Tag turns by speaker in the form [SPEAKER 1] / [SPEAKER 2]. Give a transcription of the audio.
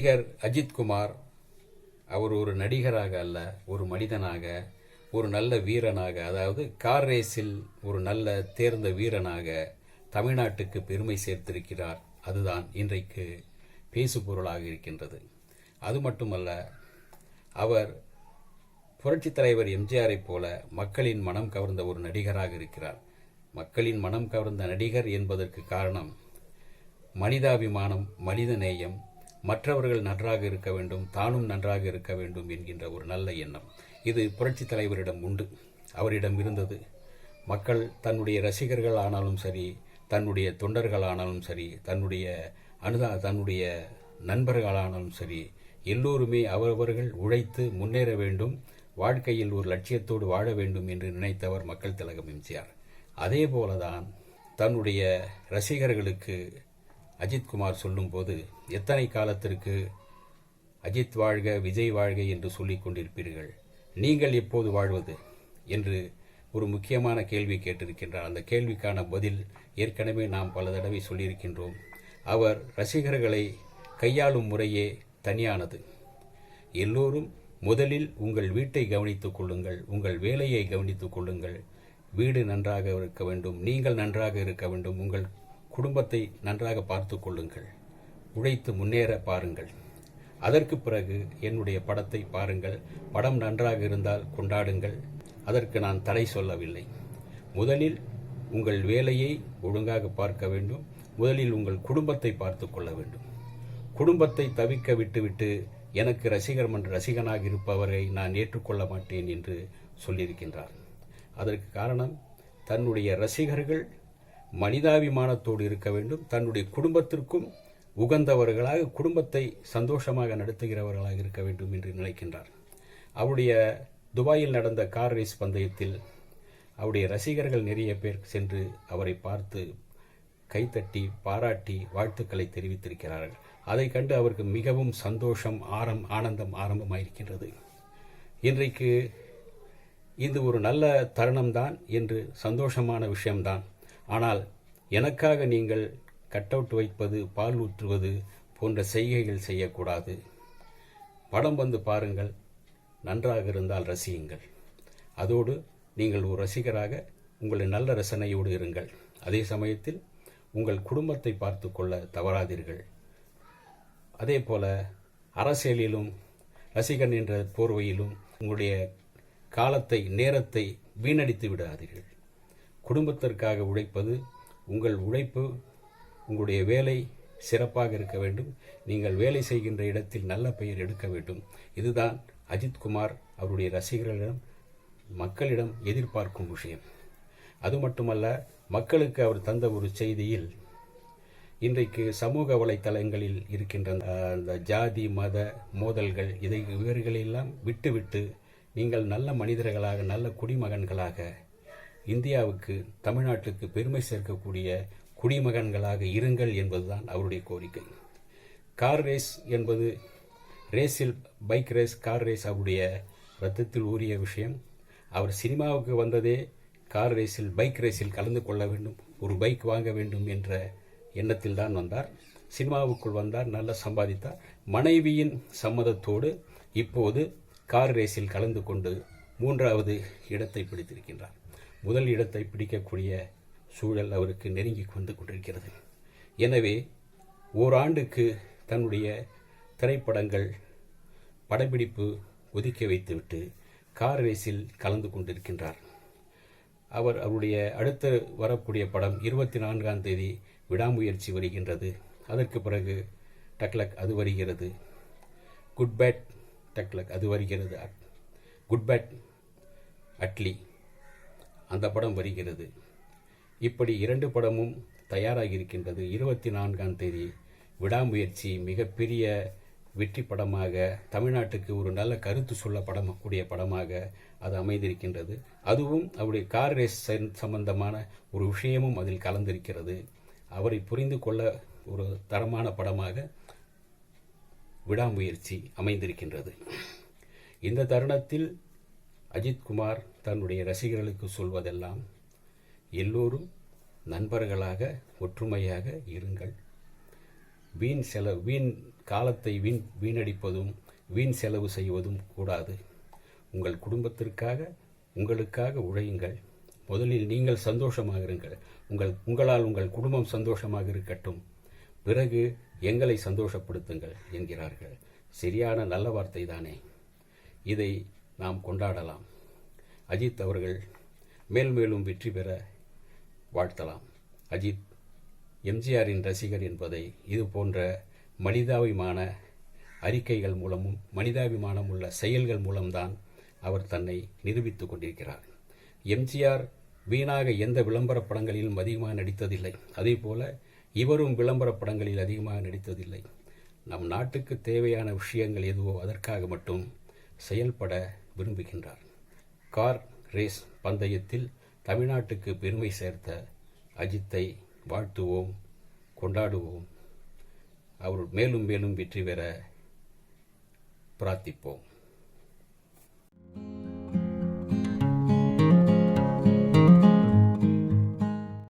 [SPEAKER 1] நடிகர் அஜித்குமார் அவர் ஒரு நடிகராக அல்ல ஒரு மனிதனாக ஒரு நல்ல வீரனாக அதாவது கார் ரேஸில் ஒரு நல்ல தேர்ந்த வீரனாக தமிழ்நாட்டுக்கு பெருமை சேர்த்திருக்கிறார். அதுதான் இன்றைக்கு பேசுபொருளாக இருக்கின்றது. அது மட்டுமல்ல அவர் புரட்சித் தலைவர் எம்ஜிஆரை போல மக்களின் மனம் கவர்ந்த ஒரு நடிகராக இருக்கிறார். மக்களின் மனம் கவர்ந்த நடிகர் என்பதற்கு காரணம் மனிதாபிமானம் மனிதநேயம் மற்றவர்கள் நன்றாக இருக்க வேண்டும் தானும் நன்றாக இருக்க வேண்டும் என்கின்ற ஒரு நல்ல எண்ணம். இது புரட்சித் தலைவரிடம் உண்டு. அவரிடம் இருந்தது. மக்கள் தன்னுடைய ரசிகர்கள் ஆனாலும் சரி தன்னுடைய தொண்டர்கள் ஆனாலும் சரி தன்னுடைய அனுதா தன்னுடைய நண்பர்களானாலும் சரி எல்லோருமே அவரவர்கள் உழைத்து முன்னேற வேண்டும் வாழ்க்கையில் ஒரு லட்சியத்தோடு வாழ வேண்டும் என்று நினைத்தவர் மக்கள் திலகம் எம்ஜிஆர். அதே போலதான் தன்னுடைய ரசிகர்களுக்கு அஜித்குமார் சொல்லும்போது எத்தனை காலத்திற்கு அஜித் வாழ்க விஜய் வாழ்க என்று சொல்லிக் கொண்டிருப்பீர்கள்? நீங்கள் எப்போது வாழ்வது? என்று ஒரு முக்கியமான கேள்வி கேட்டிருக்கின்றார். அந்த கேள்விக்கான பதில் ஏற்கனவே நாம் பல தடவை சொல்லியிருக்கின்றோம். அவர் ரசிகர்களை கையாளும் முறையே தனியானது. எல்லோரும் முதலில் உங்கள் வீட்டை கவனித்துக் கொள்ளுங்கள் உங்கள் வேலையை கவனித்துக் கொள்ளுங்கள். வீடு நன்றாக இருக்க வேண்டும் நீங்கள் நன்றாக இருக்க வேண்டும் உங்கள் குடும்பத்தை நன்றாக பார்த்து கொள்ளுங்கள். உழைத்து முன்னேற பாருங்கள். அதற்கு பிறகு என்னுடைய படத்தை பாருங்கள். படம் நன்றாக இருந்தால் கொண்டாடுங்கள். அதற்கு நான் தடை சொல்லவில்லை. முதலில் உங்கள் வேலையை ஒழுங்காக பார்க்க வேண்டும். முதலில் உங்கள் குடும்பத்தை பார்த்து கொள்ள வேண்டும். குடும்பத்தை தவிக்க விட்டுவிட்டு எனக்கு ரசிகர் மன்ற ரசிகனாக இருப்பவரை நான் ஏற்றுக்கொள்ள மாட்டேன் என்று சொல்லியிருக்கின்றார். அதற்கு காரணம் தன்னுடைய ரசிகர்கள் மனிதாபிமானத்தோடு இருக்க வேண்டும். தன்னுடைய குடும்பத்திற்கும் உகந்தவர்களாக குடும்பத்தை சந்தோஷமாக நடத்துகிறவர்களாக இருக்க வேண்டும் என்று நினைக்கின்றார். அவருடைய துபாயில் நடந்த கார் ரேஸ் பந்தயத்தில் அவருடைய ரசிகர்கள் நிறைய பேர் சென்று அவரை பார்த்து கைத்தட்டி பாராட்டி வாழ்த்துக்களை தெரிவித்திருக்கிறார்கள். அதை கண்டு அவருக்கு மிகவும் சந்தோஷம் ஆரம் ஆனந்தம் ஆரம்பமாயிருக்கின்றது. இன்றைக்கு இது ஒரு நல்ல தருணம்தான் என்று சந்தோஷமான விஷயம்தான். ஆனால் எனக்காக நீங்கள் கட் அவுட் வைப்பது பால் ஊற்றுவது போன்ற செய்கைகள் செய்யக்கூடாது. படம் வந்து பாருங்கள். நன்றாக இருந்தால் ரசியுங்கள். அதோடு நீங்கள் ஒரு ரசிகராக உங்களை நல்ல ரசனையோடு இருங்கள். அதே சமயத்தில் உங்கள் குடும்பத்தை பார்த்து கொள்ள தவறாதீர்கள். அதே போல அரசியலிலும் ரசிகன் என்ற போர்வையிலும் உங்களுடைய காலத்தை நேரத்தை வீணடித்து விடாதீர்கள். குடும்பத்திற்காக உழைப்பது உங்கள் உழைப்பு உங்களுடைய வேலை சிறப்பாக இருக்க வேண்டும். நீங்கள் வேலை செய்கின்ற இடத்தில் நல்ல பெயர் எடுக்க வேண்டும். இதுதான் அஜித்குமார் அவருடைய ரசிகர்களிடம் மக்களிடம் எதிர்பார்க்கும் விஷயம். அது மட்டுமல்ல மக்களுக்கு அவர் தந்த ஒரு செய்தியில் இன்றைக்கு சமூக வலைத்தளங்களில் இருக்கின்ற அந்த- அந்த ஜாதி மத மோதல்கள் இதை இவர்களெல்லாம் விட்டுவிட்டு நீங்கள் நல்ல மனிதர்களாக நல்ல குடிமகன்களாக இந்தியாவுக்கு தமிழ்நாட்டுக்கு பெருமை சேர்க்கக்கூடிய குடிமகன்களாக இருங்கள் என்பதுதான் அவருடைய கோரிக்கை. கார் ரேஸ் என்பது ரேஸில் பைக் ரேஸ் கார் ரேஸ் அவருடைய ரத்தத்தில் ஊறிய விஷயம். அவர் சினிமாவுக்கு வந்ததே கார் ரேஸில் பைக் ரேஸில் கலந்து கொள்ள வேண்டும் ஒரு பைக் வாங்க வேண்டும் என்ற எண்ணத்தில் தான் வந்தார். சினிமாவுக்குள் வந்தார் நல்லா சம்பாதித்தார். மனைவியின் சம்மதத்தோடு இப்போது கார் ரேஸில் கலந்து கொண்டு மூன்றாவது இடத்தை பிடித்திருக்கின்றார். முதல் இடத்தை பிடிக்கக்கூடிய சூழல் அவருக்கு நெருங்கி வந்து கொண்டிருக்கிறது. எனவே ஓராண்டுக்கு தன்னுடைய திரைப்படங்கள் படப்பிடிப்பு ஒதுக்கி வைத்துவிட்டு கார் ரேஸில் கலந்து கொண்டிருக்கின்றார். அவர் அவருடைய அடுத்து வரக்கூடிய படம் இருபத்தி நான்காம் தேதி விடாமுயற்சி வருகின்றது. அதற்கு பிறகு டக்லக் அது வருகிறது. குட் பேட் டக்லக் அது வருகிறது. குட் பேட் அட்லி அந்த படம் வருகிறது. இப்படி இரண்டு படமும் தயாராகி இருக்கின்றது இருபத்தி நான்காம் தேதி விடாமுயற்சி மிகப்பெரிய வெற்றி படமாக தமிழ்நாட்டுக்கு ஒரு நல்ல கருத்து சொல்ல படக்கூடிய படமாக அது அமைந்திருக்கின்றது. அதுவும் அவருடைய கார் ரேஸ் சம்பந்தமான ஒரு விஷயமும் அதில் கலந்திருக்கிறது. அவரை புரிந்து கொள்ள ஒரு தரமான படமாக விடாமுயற்சி அமைந்திருக்கின்றது. இந்த தருணத்தில் அஜித்குமார் தன்னுடைய ரசிகர்களுக்கு சொல்வதெல்லாம் எல்லோரும் நண்பர்களாக ஒற்றுமையாக இருங்கள். வீண் செல வீண் காலத்தை வீண் வீணடிப்பதும் வீண் செலவு செய்வதும் கூடாது. உங்கள் குடும்பத்திற்காக உங்களுக்காக உழையுங்கள். முதலில் நீங்கள் சந்தோஷமாக இருங்கள். உங்கள் உங்களால் உங்கள் குடும்பம் சந்தோஷமாக இருக்கட்டும். பிறகு எங்களை சந்தோஷப்படுத்துங்கள் என்கிறார்கள். சரியான நல்ல வார்த்தை தானே இதை நாம் கொண்டாடலாம். அஜித் அவர்கள் மேல் மேலும் வெற்றி பெற வாழ்த்தலாம். அஜித் எம்ஜிஆரின் ரசிகர் என்பதை இது போன்ற மனிதாபிமான அறிக்கைகள் மூலமும் மனிதாபிமானம் உள்ள செயல்கள் மூலம்தான் அவர் தன்னை நிரூபித்துக் கொண்டிருக்கிறார். எம்ஜிஆர் வீணாக எந்த விளம்பர படங்களிலும் அதிகமாக நடித்ததில்லை. அதே போல இவரும் விளம்பர படங்களில் அதிகமாக நடித்ததில்லை. நம் நாட்டுக்கு தேவையான விஷயங்கள் எதுவோ அதற்காக மட்டும் செயல்பட விரும்புகின்றார். கார் ரேஸ் பந்தயத்தில் தமிழ்நாட்டுக்கு பெருமை சேர்த்த அஜித்தை வாழ்த்துவோம் கொண்டாடுவோம். அவர் மேலும் மேலும் வெற்றி பெற பிரார்த்திப்போம்.